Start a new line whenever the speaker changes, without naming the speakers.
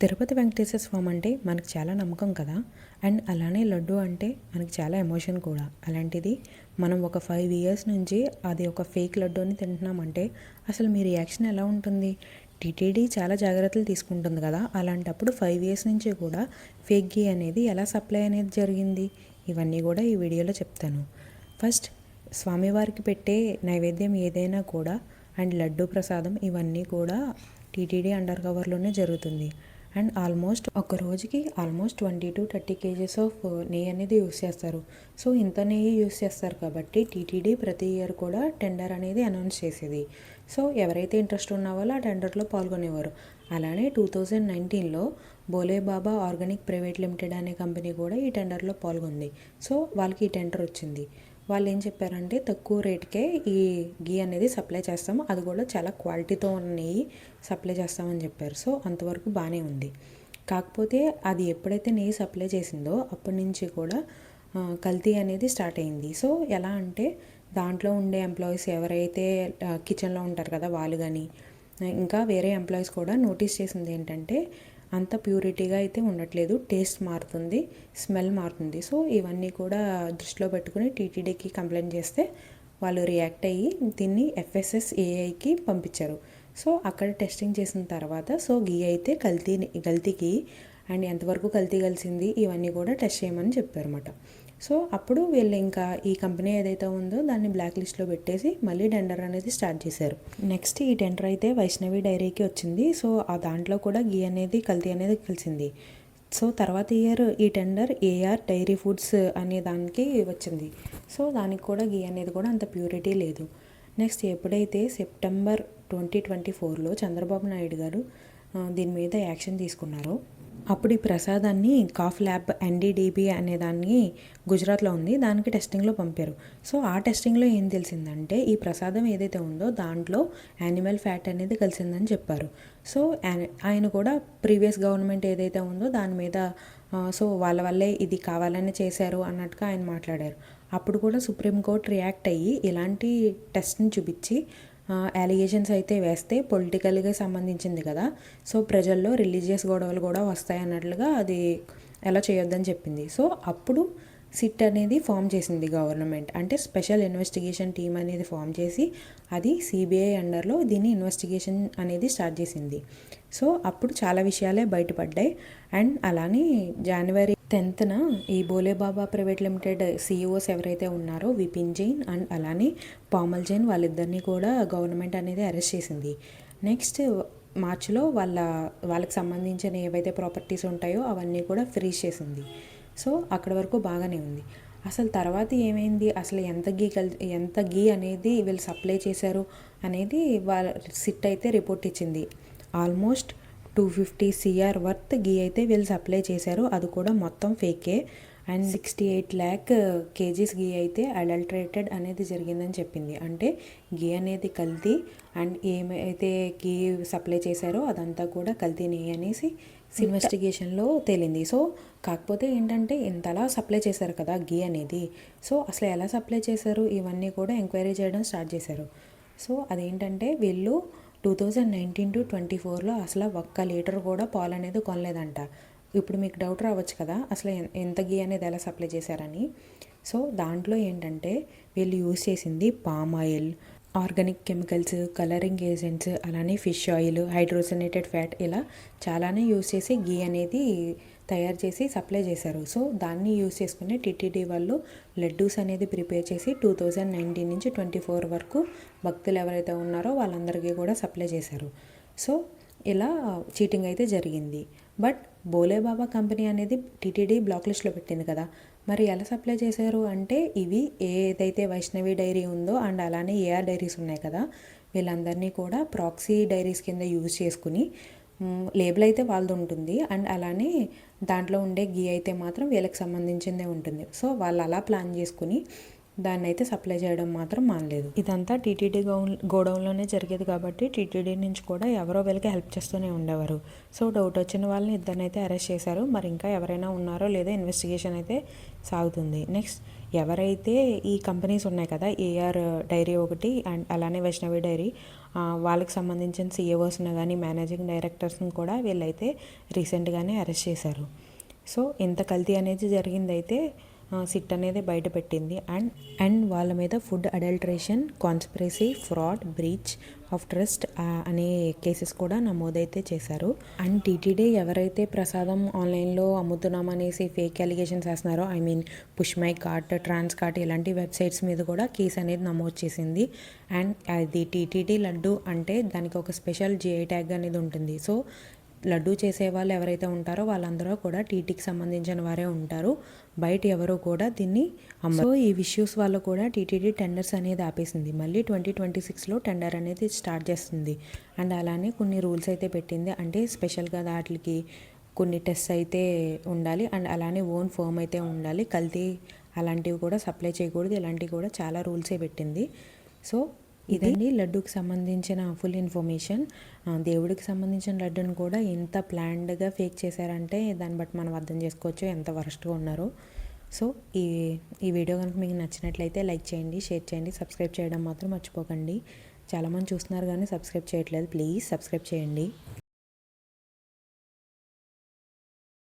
తిరుపతి వెంకటేశ్వర స్వామి అంటే మనకు చాలా నమ్మకం కదా? అండ్ అలానే లడ్డు అంటే మనకి చాలా ఎమోషన్ కూడా. అలాంటిది మనం ఒక ఫైవ్ ఇయర్స్ నుంచి అది ఒక ఫేక్ లడ్డూని తింటున్నామంటే అసలు మీ రియాక్షన్ ఎలా ఉంటుంది? టీటీడీ చాలా జాగ్రత్తలు తీసుకుంటుంది కదా? అలాంటప్పుడు ఫైవ్ ఇయర్స్ నుంచి కూడా ఫేక్ గీ అనేది ఎలా సప్లై అనేది జరిగింది? ఇవన్నీ కూడా ఈ వీడియోలో చెప్తాను. ఫస్ట్ స్వామివారికి పెట్టే నైవేద్యం ఏదైనా కూడా అండ్ లడ్డు ప్రసాదం ఇవన్నీ కూడా టీటీడీ అండర్ కవర్లోనే జరుగుతుంది. అండ్ ఆల్మోస్ట్ ఒక రోజుకి almost twenty to thirty kgs of నెయ్యి అనేది యూస్ చేస్తారు. సో ఇంత నెయ్యి యూస్ చేస్తారు కాబట్టి టీటీడీ ప్రతి ఇయర్ కూడా టెండర్ అనేది అనౌన్స్ చేసేది. సో ఎవరైతే ఇంట్రెస్ట్ ఉన్న వాళ్ళు ఆ టెండర్లో పాల్గొనేవారు. అలానే టూ థౌజండ్ నైన్టీన్లో Bhole Baba organic private limited అనే కంపెనీ కూడా ఈ టెండర్లో పాల్గొంది. సో వాళ్ళకి ఈ టెండర్ వచ్చింది. వాళ్ళు ఏం చెప్పారంటే తక్కువ రేట్కే ఈ గీ అనేది సప్లై చేస్తాము. అది కూడా చాలా క్వాలిటీతో ఉన్న నెయ్యి సప్లై చేస్తామని చెప్పారు. సో అంతవరకు బాగానే ఉంది. కాకపోతే అది ఎప్పుడైతే నెయ్యి సప్లై చేసిందో అప్పటి నుంచి కూడా కల్తీ అనేది స్టార్ట్ అయింది. సో ఎలా అంటే దాంట్లో ఉండే ఎంప్లాయీస్ ఎవరైతే కిచెన్లో ఉంటారు కదా వాళ్ళు కానీ ఇంకా వేరే ఎంప్లాయీస్ కూడా నోటీస్ చేసింది ఏంటంటే అంత ప్యూరిటీగా అయితే ఉండట్లేదు. టేస్ట్ మారుతుంది స్మెల్ మారుతుంది. సో ఇవన్నీ కూడా దృష్టిలో పెట్టుకుని టీటీడీకి కంప్లైంట్ చేస్తే వాళ్ళు రియాక్ట్ అయ్యి దీన్ని ఎఫ్ఎస్ఎస్ ఏఐకి పంపించారు. సో అక్కడ టెస్టింగ్ చేసిన తర్వాత సో గీ అయితే కల్తీ కల్తీకి అండ్ ఎంతవరకు కల్తీ కలిసింది ఇవన్నీ కూడా టెస్ట్ చేయమని చెప్పారన్నమాట. సో అప్పుడు వీళ్ళు ఇంకా ఈ కంపెనీ ఏదైతే ఉందో దాన్ని బ్లాక్ లిస్ట్లో పెట్టేసి మళ్ళీ టెండర్ అనేది స్టార్ట్ చేశారు. నెక్స్ట్ ఈ టెండర్ అయితే వైష్ణవి డైరీకి వచ్చింది. సో ఆ దాంట్లో కూడా గీ అనేది కల్తీ అనేది కలిసింది. సో తర్వాత ఇయర్ ఈ టెండర్ ఏఆర్ డైరీ ఫుడ్స్ అనే దానికి వచ్చింది. సో దానికి కూడా గీ అనేది కూడా అంత ప్యూరిటీ లేదు. నెక్స్ట్ ఎప్పుడైతే సెప్టెంబర్ ట్వంటీ ట్వంటీ ఫోర్లో చంద్రబాబు నాయుడు గారు దీని మీద యాక్షన్ తీసుకున్నారో అప్పుడు ఈ ప్రసాదాన్ని కాఫ్ ల్యాబ్ ఎన్డీడీబీ అనే దాన్ని గుజరాత్లో ఉంది. దానికి టెస్టింగ్లో పంపారు. సో ఆ టెస్టింగ్లో ఏం తెలిసిందంటే ఈ ప్రసాదం ఏదైతే ఉందో దాంట్లో యానిమల్ ఫ్యాట్ అనేది కలిసిందని చెప్పారు. సో ఆయన- కూడా ప్రీవియస్ గవర్నమెంట్ ఏదైతే ఉందో దాని మీద సో వాళ్ళ వల్లే ఇది కావాలని చేశారు అన్నట్టుగా ఆయన మాట్లాడారు. అప్పుడు కూడా సుప్రీంకోర్టు రియాక్ట్ అయ్యి ఇలాంటి టెస్ట్ని చూపించి అలిగేషన్స్ అయితే వేస్తే పొలిటికల్గా సంబంధించింది కదా. సో ప్రజల్లో రిలీజియస్ గొడవలు కూడా వస్తాయి అన్నట్లుగా అది ఎలా చేయొద్దని చెప్పింది. సో అప్పుడు సిట్ అనేది ఫామ్ చేసింది గవర్నమెంట్ అంటే స్పెషల్ ఇన్వెస్టిగేషన్ టీమ్ అనేది ఫామ్ చేసి అది సిబిఐ అండర్లో దీన్ని ఇన్వెస్టిగేషన్ అనేది స్టార్ట్ చేసింది. సో అప్పుడు చాలా విషయాలే బయటపడ్డాయి. అండ్ అలానే జనవరి టెన్త్న ఈ బోలేబాబా ప్రైవేట్ లిమిటెడ్ సీఈఓస్ ఎవరైతే ఉన్నారో విపిన్ జైన్ అండ్ అలానే పామల్ జైన్ వాళ్ళిద్దరినీ కూడా గవర్నమెంట్ అనేది అరెస్ట్ చేసింది. నెక్స్ట్ మార్చిలో వాళ్ళ వాళ్ళకి సంబంధించిన ఏవైతే ప్రాపర్టీస్ ఉంటాయో అవన్నీ కూడా ఫ్రీజ్ చేసింది. సో అక్కడ వరకు బాగానే ఉంది. అసలు తర్వాత ఏమైంది? అసలు ఎంత గీ కల్ ఎంత గీ అనేది వీళ్ళు సప్లై చేశారు అనేది వాళ్ళ సిట్ అయితే రిపోర్ట్ ఇచ్చింది. Almost two fifty CR worth ghee అయితే వీళ్ళు సప్లై చేశారు. అది కూడా మొత్తం ఫేకే. And sixty eight lakh kgs ghee అయితే అడల్ట్రేటెడ్ అనేది జరిగిందని చెప్పింది. అంటే గీ అనేది కల్తీ అండ్ ఏమైతే గీ సప్లై చేశారో అదంతా కూడా కల్తీ నెయ్యి అనేసి ఇన్వెస్టిగేషన్లో తేలింది. సో కాకపోతే ఏంటంటే ఇంతలా సప్లై చేశారు కదా గీ అనేది. సో అసలు ఎలా సప్లై చేశారు? ఇవన్నీ కూడా ఎంక్వైరీ చేయడం స్టార్ట్ చేశారు. సో అదేంటంటే వీళ్ళు two thousand nineteen to twenty ఫోర్లో అసలు ఒక్క లీటర్ కూడా పాలు అనేది కొనలేదంట. ఇప్పుడు మీకు డౌట్ రావచ్చు కదా అసలు ఎంత గీ అనేది ఎలా సప్లై చేశారని. సో దాంట్లో ఏంటంటే వీళ్ళు యూజ్ చేసింది palm oil organic chemicals colouring agents అలానే ఫిష్ ఆయిల్ హైడ్రోజనేటెడ్ ఫ్యాట్ ఇలా చాలానే యూస్ చేసి గీ అనేది తయారు చేసి సప్లై చేశారు. సో దాన్ని యూస్ చేసుకుని టీటీడీ వాళ్ళు లడ్డూస్ అనేది ప్రిపేర్ చేసి టూ థౌజండ్ నైన్టీన్ నుంచి ట్వంటీ ఫోర్ వరకు భక్తులు ఎవరైతే ఉన్నారో వాళ్ళందరికీ కూడా సప్లై చేశారు. సో ఇలా చీటింగ్ అయితే జరిగింది. బట్ బోలేబాబా కంపెనీ అనేది టీటీడీ బ్లాక్ లిస్ట్లో పెట్టింది కదా. మరి ఎలా సప్లై చేశారు? అంటే ఇవి ఏదైతే వైష్ణవి డైరీ ఉందో అండ్ అలానే ఏఆర్ డైరీస్ ఉన్నాయి కదా వీళ్ళందరినీ కూడా ప్రాక్సీ డైరీస్ కింద యూజ్ చేసుకుని లేబుల్ అయితే వాళ్ళది ఉంటుంది. అండ్ అలానే దాంట్లో ఉండే గీ అయితే మాత్రం వీళ్ళకి సంబంధించిందే ఉంటుంది. సో వాళ్ళు అలా ప్లాన్ చేసుకుని దాన్ని అయితే సప్లై చేయడం మాత్రం మానలేదు. ఇదంతా టీటీడీ గౌన్ గోడౌన్లోనే జరిగేది కాబట్టి టీటీడీ నుంచి కూడా ఎవరో వీళ్ళకి హెల్ప్ చేస్తూనే ఉండేవారు. సో డౌట్ వచ్చిన వాళ్ళని ఇద్దరినైతే అరెస్ట్ చేశారు. మరి ఇంకా ఎవరైనా ఉన్నారో లేదో ఇన్వెస్టిగేషన్ అయితే సాగుతుంది. నెక్స్ట్ ఎవరైతే ఈ కంపెనీస్ ఉన్నాయి కదా ఏఆర్ డైరీ ఒకటి అండ్ అలానే వైష్ణవి డైరీ వాళ్ళకి సంబంధించిన సీఈఓస్ని కానీ మేనేజింగ్ డైరెక్టర్స్ని కూడా వీళ్ళైతే రీసెంట్గానే అరెస్ట్ చేశారు. సో ఇంత కల్తీ అనేది జరిగిందైతే సిట్ అనేది బయట పెట్టింది. అండ్ అండ్ వాళ్ళ మీద food adulteration conspiracy fraud breach of trust అనే కేసెస్ కూడా నమోదైతే చేశారు. అండ్ టీటీడీ ఎవరైతే ప్రసాదం ఆన్లైన్లో అమ్ముతున్నామనేసి fake allegations వేస్తున్నారో I mean push my cart trans cart ఇలాంటి వెబ్సైట్స్ మీద కూడా కేసు అనేది నమోదు చేసింది. అండ్ అది టీటీడీ లడ్డు అంటే దానికి ఒక స్పెషల్ జిఐ ట్యాగ్ అనేది ఉంటుంది. సో లడ్డూ చేసే వాళ్ళు ఎవరైతే ఉంటారో వాళ్ళందరూ కూడా టీటీకి సంబంధించిన వారే ఉంటారు. బయట ఎవరు కూడా దీన్ని అమ్మరు సో ఈ ఇష్యూస్ వల్ల కూడా టీటీడీ టెండర్స్ అనేది ఆపేసింది. మళ్ళీ ట్వంటీ ట్వంటీ సిక్స్లో టెండర్ అనేది స్టార్ట్ చేస్తుంది. అండ్ అలానే కొన్ని రూల్స్ అయితే పెట్టింది. అంటే స్పెషల్గా వాటికి కొన్ని టెస్ట్ అయితే ఉండాలి. అండ్ అలానే ఓన్ ఫర్మ్ అయితే ఉండాలి. కల్తీ అలాంటివి కూడా సప్లై చేయకూడదు. ఇలాంటివి కూడా చాలా రూల్సే పెట్టింది. సో ఇదండి లడ్డూకి సంబంధించిన ఫుల్ ఇన్ఫర్మేషన్. దేవుడికి సంబంధించిన లడ్డూని కూడా ఎంత ప్లాన్డ్గా ఫేక్ చేశారంటే దాన్ని బట్టి మనం అర్థం చేసుకోవచ్చు ఎంత వరస్ట్గా ఉన్నారో. సో ఈ ఈ వీడియో కనుక మీకు నచ్చినట్లయితే లైక్ చేయండి షేర్ చేయండి సబ్స్క్రైబ్ చేయడం మాత్రం మర్చిపోకండి. చాలామంది చూస్తున్నారు కానీ సబ్స్క్రైబ్ చేయట్లేదు. ప్లీజ్ సబ్స్క్రైబ్ చేయండి.